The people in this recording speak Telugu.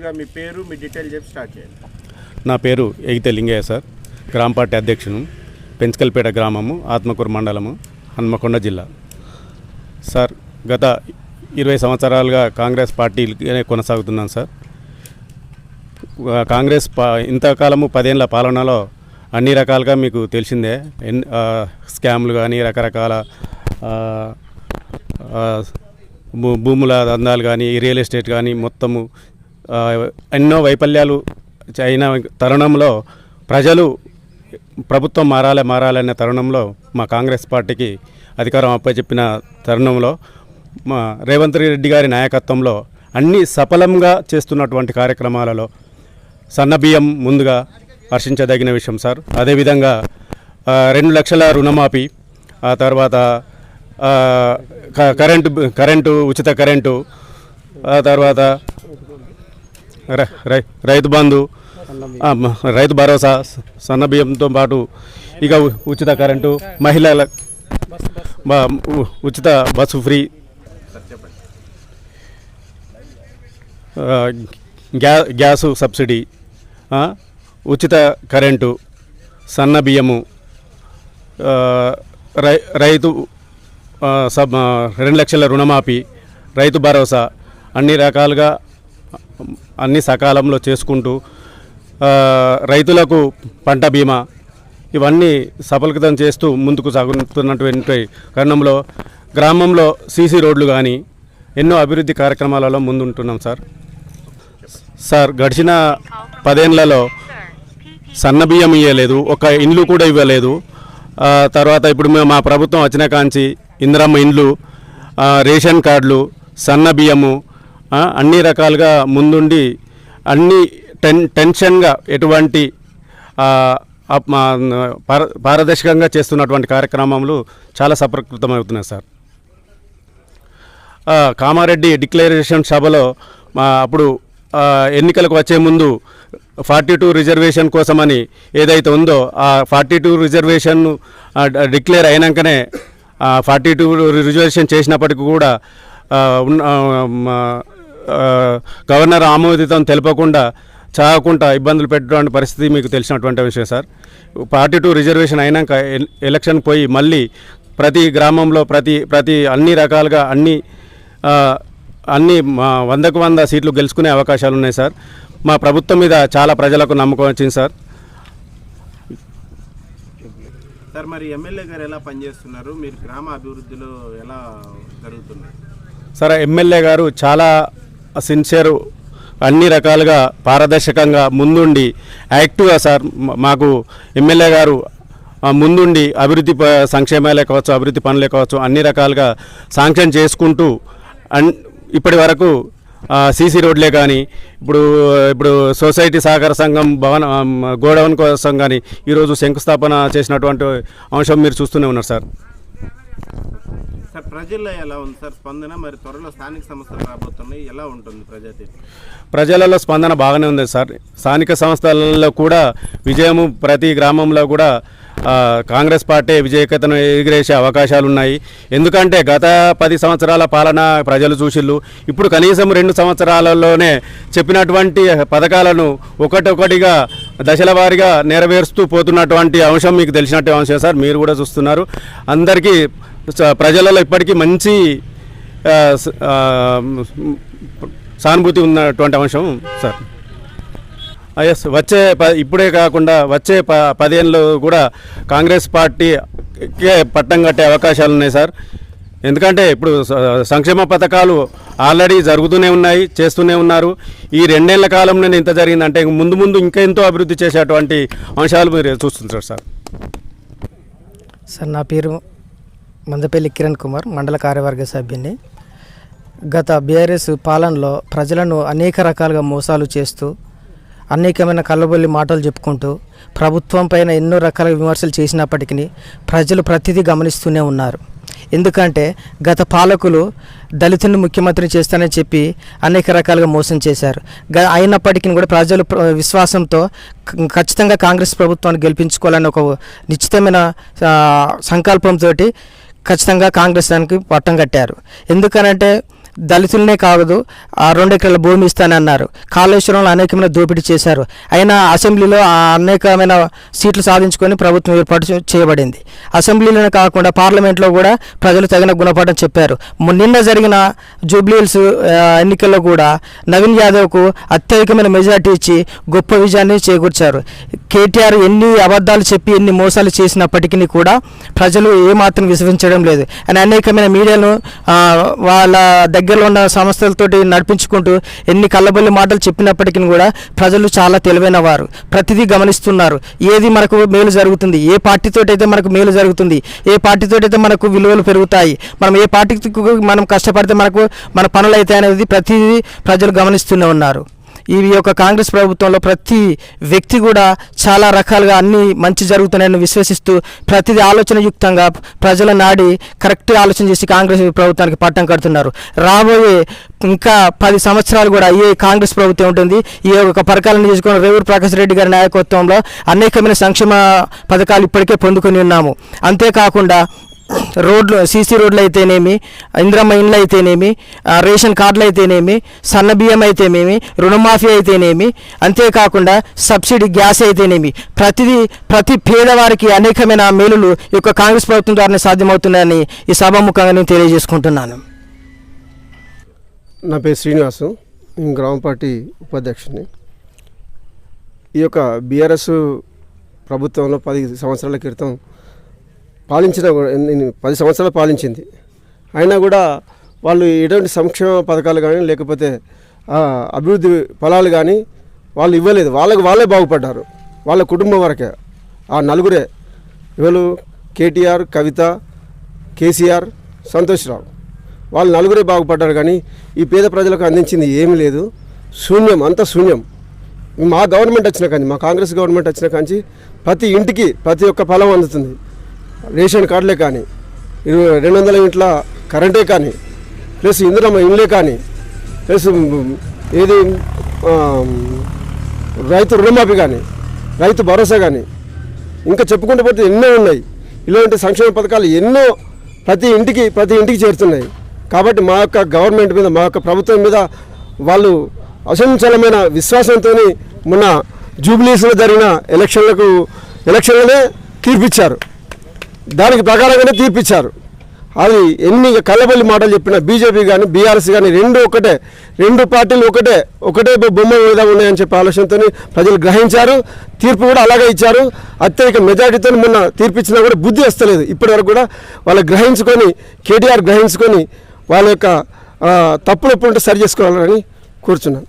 ముందుగా మీ పేరు మీ డీటెయిల్ చెప్పి స్టార్ట్ చేయండి. నా పేరు ఎగితే లింగయ్య సార్. గ్రామ పార్టీ అధ్యక్షును. పెంచకల్పేట గ్రామము ఆత్మకూరు మండలము హన్మకొండ జిల్లా. సార్ గత ఇరవై సంవత్సరాలుగా కాంగ్రెస్ పార్టీనే కొనసాగుతున్నాను సార్. కాంగ్రెస్ పా ఇంతకాలము పదేళ్ళ పాలనలో అన్ని రకాలుగా మీకు తెలిసిందే. ఎన్ స్కామ్లు కానీ రకరకాల భూ- భూముల దందాలు కానీ రియల్ ఎస్టేట్ కానీ మొత్తము ఎన్నో వైఫల్యాలు అయిన తరుణంలో ప్రజలు ప్రభుత్వం మారాలి మారాలనే తరుణంలో మా కాంగ్రెస్ పార్టీకి అధికారం అప్పచెప్పిన తరుణంలో మా రేవంత్ రెడ్డి గారి నాయకత్వంలో అన్ని సఫలంగా చేస్తున్నటువంటి కార్యక్రమాలలో సన్నబియ్యం ముందుగా హర్షించదగిన విషయం సార్. అదేవిధంగా రెండు లక్షల రుణమాఫీ ఆ తర్వాత క- కరెంటు కరెంటు ఉచిత కరెంటు ఆ తర్వాత రైతు బంధు రైతు భరోసా సన్న బియ్యంతో పాటు ఇక ఉచిత కరెంటు మహిళల ఉచిత బస్సు ఫ్రీ. గ్యా గ్యాసు సబ్సిడీ ఉచిత కరెంటు సన్న బియ్యము రై రైతు సబ్ రెండు లక్షల రుణమాఫీ రైతు భరోసా అన్ని రకాలుగా అన్ని సకాలంలో చేసుకుంటూ రైతులకు పంట బీమా ఇవన్నీ సఫలీకృతం చేస్తూ ముందుకు సాగుతున్నటువంటి కారణంలో గ్రామంలో సీసీ రోడ్లు కానీ ఎన్నో అభివృద్ధి కార్యక్రమాలలో ముందుంటున్నాం సార్. సార్ గడిచిన పదేళ్ళలో సన్న బియ్యం ఇవ్వలేదు ఒక ఇండ్లు కూడా ఇవ్వలేదు. తర్వాత ఇప్పుడు మేము మా ప్రభుత్వం వచ్చిన కాంచి ఇందిరమ్మ ఇండ్లు రేషన్ కార్డులు సన్న బియ్యము అన్ని రకాలుగా ముందుండి అన్ని టెన్ టెన్షన్గా ఎటువంటి పార పారదర్శకంగా చేస్తున్నటువంటి కార్యక్రమాలు చాలా సప్రకృతమవుతున్నాయి సార్. కామారెడ్డి డిక్లరేషన్ సభలో మా అప్పుడు ఎన్నికలకు వచ్చే ముందు ఫార్టీ టూ రిజర్వేషన్ కోసమని ఏదైతే ఉందో ఆ ఫార్టీ టూ రిజర్వేషన్ డిక్లేర్ అయినాకనే ఫార్టీ టూ రిజర్వేషన్ చేసినప్పటికీ కూడా ఉన్న- మా, గవర్నర్ ఆమోదితం తెలపకుండా చావకుండా ఇబ్బందులు పెట్టడానికి పరిస్థితి మీకు తెలిసినటువంటి విషయం సార్. ఫార్టీ టూ రిజర్వేషన్ అయినాక ఎల్- ఎలక్షన్ పోయి మళ్ళీ ప్రతి గ్రామంలో ప్రతి ప్రతి అన్ని రకాలుగా అన్ని అన్ని మా వందకు వంద సీట్లు గెలుచుకునే అవకాశాలు ఉన్నాయి సార్. మా ప్రభుత్వం మీద చాలా ప్రజలకు నమ్మకం వచ్చింది సార్. సార్ మరి ఎమ్మెల్యే గారు ఎలా పనిచేస్తున్నారు? మీరు గ్రామ అభివృద్ధిలో ఎలా జరుగుతున్నారు? సార్ ఎమ్మెల్యే గారు చాలా సిన్సియర్ అన్ని రకాలుగా పారదర్శకంగా ముందుండి యాక్టివ్గా సార్ మాకు ఎమ్మెల్యే గారు ముందుండి అభివృద్ధి ప- సంక్షేమాలే కావచ్చు అభివృద్ధి పనులే కావచ్చు అన్ని రకాలుగా శాంక్షన్ చేసుకుంటూ అన్ ఇప్పటి వరకు సీసీ రోడ్లే కానీ ఇప్పుడు ఇప్పుడు సొసైటీ సహకార సంఘం భవన గోడౌన్ కోసం కానీ ఈరోజు శంకుస్థాపన చేసినటువంటి అంశం మీరు చూస్తూనే ఉన్నారు సార్. సార్ ప్రజల్లో ఎలా ఉంది సార్ స్పందన? మరి త్వరలో స్థానిక సంస్థలు రాబోతున్నాయి. ఎలా ఉంటుంది ప్రజా ప్రజలలో స్పందన బాగానే ఉంది సార్. స్థానిక సంస్థలలో కూడా విజయము ప్రతి గ్రామంలో కూడా కాంగ్రెస్ పార్టీ విజయకతను ఎగిరేసే అవకాశాలు ఉన్నాయి. ఎందుకంటే గత పది సంవత్సరాల పాలన ప్రజలు చూసిళ్ళు. ఇప్పుడు కనీసం రెండు సంవత్సరాలలోనే చెప్పినటువంటి పథకాలను ఒకటొకటిగా దశల వారీగా నెరవేరుస్తూ పోతున్నటువంటి అంశం మీకు తెలిసినట్టు అంశం సార్. మీరు కూడా చూస్తున్నారు. అందరికీ ప్రజలలో ఇప్పటికీ మంచి సానుభూతి ఉన్నటువంటి అంశం సార్. ఎస్ వచ్చే ప ఇప్పుడే కాకుండా వచ్చే ప పదేళ్ళు కూడా కాంగ్రెస్ పార్టీకే పట్టం కట్టే అవకాశాలు ఉన్నాయి సార్. ఎందుకంటే ఇప్పుడు సంక్షేమ పథకాలు ఆల్రెడీ జరుగుతూనే ఉన్నాయి చేస్తూనే ఉన్నారు. ఈ రెండేళ్ళ కాలంలోనే ఇంత జరిగిందంటే ముందు ముందు ఇంకా ఎంతో అభివృద్ధి చేసేటువంటి అంశాలు మీరు చూస్తుంటారు సార్. సార్ నా పేరు మందపల్లి కిరణ్ కుమార్ మండల కార్యవర్గ సభ్యుని. గత బీఆర్ఎస్ పాలనలో ప్రజలను అనేక రకాలుగా మోసాలు చేస్తూ అనేకమైన కళ్ళబొల్లి మాటలు చెప్పుకుంటూ ప్రభుత్వం పైన ఎన్నో రకాల విమర్శలు చేసినప్పటికీ ప్రజలు ప్రతిదీ గమనిస్తూనే ఉన్నారు. ఎందుకంటే గత పాలకులు దళితుని ముఖ్యమంత్రిని చేస్తానని చెప్పి అనేక రకాలుగా మోసం చేశారు. గ అయినప్పటికీ కూడా ప్రజలు విశ్వాసంతో ఖచ్చితంగా కాంగ్రెస్ ప్రభుత్వాన్ని గెలిపించుకోవాలని ఒక నిశ్చితమైన సంకల్పంతో ఖచ్చితంగా కాంగ్రెస్ దానికి పట్టం కట్టారు. ఎందుకనంటే దళితులనే కాదు ఆ రెండు ఎకరాల భూమి ఇస్తానన్నారు. కాళేశ్వరంలో అనేకమైన దోపిడీ చేశారు. అయినా అసెంబ్లీలో అనేకమైన సీట్లు సాధించుకొని ప్రభుత్వం ఏర్పాటు చేయబడింది. అసెంబ్లీలోనే కాకుండా పార్లమెంట్లో కూడా ప్రజలు తగిన గుణపాఠం చెప్పారు. నిన్న జరిగిన జూబ్లీహిల్స్ ఎన్నికల్లో కూడా నవీన్ యాదవ్కు అత్యధికమైన మెజార్టీ ఇచ్చి గొప్ప విజయాన్ని చేకూర్చారు. కేటీఆర్ ఎన్ని అబద్ధాలు చెప్పి ఎన్ని మోసాలు చేసినప్పటికీ కూడా ప్రజలు ఏమాత్రం విశ్వసించడం లేదు. అని అనేకమైన మీడియాను వాళ్ళ దగ్గరలో ఉన్న సంస్థలతోటి నడిపించుకుంటూ ఎన్ని కళ్ళబొల్లి మాటలు చెప్పినప్పటికీ కూడా ప్రజలు చాలా తెలివైన వారు. ప్రతిదీ గమనిస్తున్నారు. ఏది మనకు మేలు జరుగుతుంది? ఏ పార్టీతో అయితే మనకు మేలు జరుగుతుంది? ఏ పార్టీతో అయితే మనకు విలువలు పెరుగుతాయి? మనం ఏ పార్టీకి మనం కష్టపడితే మనకు మన పనులు అయితే అనేది ప్రతిదీ ప్రజలు గమనిస్తూనే ఉన్నారు. ఈ యొక్క కాంగ్రెస్ ప్రభుత్వంలో ప్రతి వ్యక్తి కూడా చాలా రకాలుగా అన్ని మంచి జరుగుతున్నాయని విశ్వసిస్తూ ప్రతిదీ ఆలోచనయుక్తంగా ప్రజల నాడి కరెక్ట్ ఆలోచన చేసి కాంగ్రెస్ ప్రభుత్వానికి పట్టం కడుతున్నారు. రాబోయే ఇంకా పది సంవత్సరాలు కూడా ఏ కాంగ్రెస్ ప్రభుత్వం ఉంటుంది. ఈ యొక్క పరకాలను తీసుకున్న రేవూరు ప్రకాష్ రెడ్డి గారి నాయకత్వంలో అనేకమైన సంక్షేమ పథకాలు ఇప్పటికే పొందుకొని ఉన్నాము. అంతేకాకుండా రోడ్లు సీసీ రోడ్లు అయితేనేమి ఇంద్రమ్మ ఇండ్లు అయితేనేమి రేషన్ కార్డులు అయితేనేమి సన్న బియ్యం అయితేనేమి రుణమాఫీ అయితేనేమి అంతేకాకుండా సబ్సిడీ గ్యాస్ అయితేనేమి. ప్రతిదీ ప్రతి పేదవారికి అనేకమైన మేలులు ఈ యొక్క కాంగ్రెస్ ప్రభుత్వం ద్వారానే సాధ్యమవుతున్నాయని ఈ సభాముఖంగా నేను తెలియజేసుకుంటున్నాను. నా పేరు శ్రీనివాసు. నేను గ్రామ పార్టీ ఉపాధ్యక్షుడిని. ఈ యొక్క బీఆర్ఎస్ ప్రభుత్వంలో పది సంవత్సరాల క్రితం పాలించిన కూడా- పది సంవత్సరాలు పాలించింది. అయినా కూడా వాళ్ళు ఎటువంటి సంక్షేమ పథకాలు కానీ లేకపోతే అభివృద్ధి ఫలాలు కానీ వాళ్ళు ఇవ్వలేదు. వాళ్ళకి వాళ్ళే బాగుపడ్డారు. వాళ్ళ కుటుంబం వరకే. ఆ నలుగురే. ఎవరు కేటీఆర్ కవిత కేసీఆర్ సంతోష్రావు వాళ్ళు నలుగురే బాగుపడ్డారు కానీ ఈ పేద ప్రజలకు అందించింది ఏమీ లేదు. శూన్యం అంత శూన్యం. మా గవర్నమెంట్ వచ్చిన కానీ మా కాంగ్రెస్ గవర్నమెంట్ వచ్చిన కానీ ప్రతి ఇంటికి ప్రతి ఒక్క ఫలం అందుతుంది. రేషన్ కార్డులే కానీ ఇరవై రెండు వందల ఇంట్ల కరెంటే కానీ ప్లస్ ఇందులో ఇండ్లే కానీ ప్లస్ ఏది రైతు రుణమాఫీ కానీ రైతు భరోసా కానీ ఇంకా చెప్పుకుంటూ పోతే ఎన్నో ఉన్నాయి. ఇలాంటి సంక్షేమ పథకాలు ఎన్నో ప్రతి ఇంటికి ప్రతి ఇంటికి చేరుతున్నాయి. కాబట్టి మా యొక్క గవర్నమెంట్ మీద మా యొక్క ప్రభుత్వం మీద వాళ్ళు అసంచలమైన విశ్వాసంతో మొన్న జూబ్లీస్లో జరిగిన ఎలక్షన్లకు ఎలక్షన్లనే తీర్పిచ్చారు. దానికి ప్రకారంగానే తీర్పిచ్చారు. అది ఎన్ని కళ్ళబల్లి మాటలు చెప్పిన బీజేపీ కానీ బీఆర్ఎస్ కానీ రెండు ఒకటే రెండు పార్టీలు ఒకటే ఒకటే బొమ్మ మీద ఉన్నాయని చెప్పే ఆలోచనతో ప్రజలు గ్రహించారు. తీర్పు కూడా అలాగే ఇచ్చారు. అత్యధిక మెజారిటీతో మొన్న తీర్పిచ్చినా కూడా బుద్ధి వస్తలేదు. ఇప్పటివరకు కూడా వాళ్ళు గ్రహించుకొని కేటీఆర్ గ్రహించుకొని వాళ్ళ యొక్క తప్పులు ఎప్పుడు ఉంటే సరి చేసుకోవాలని కూర్చున్నాను.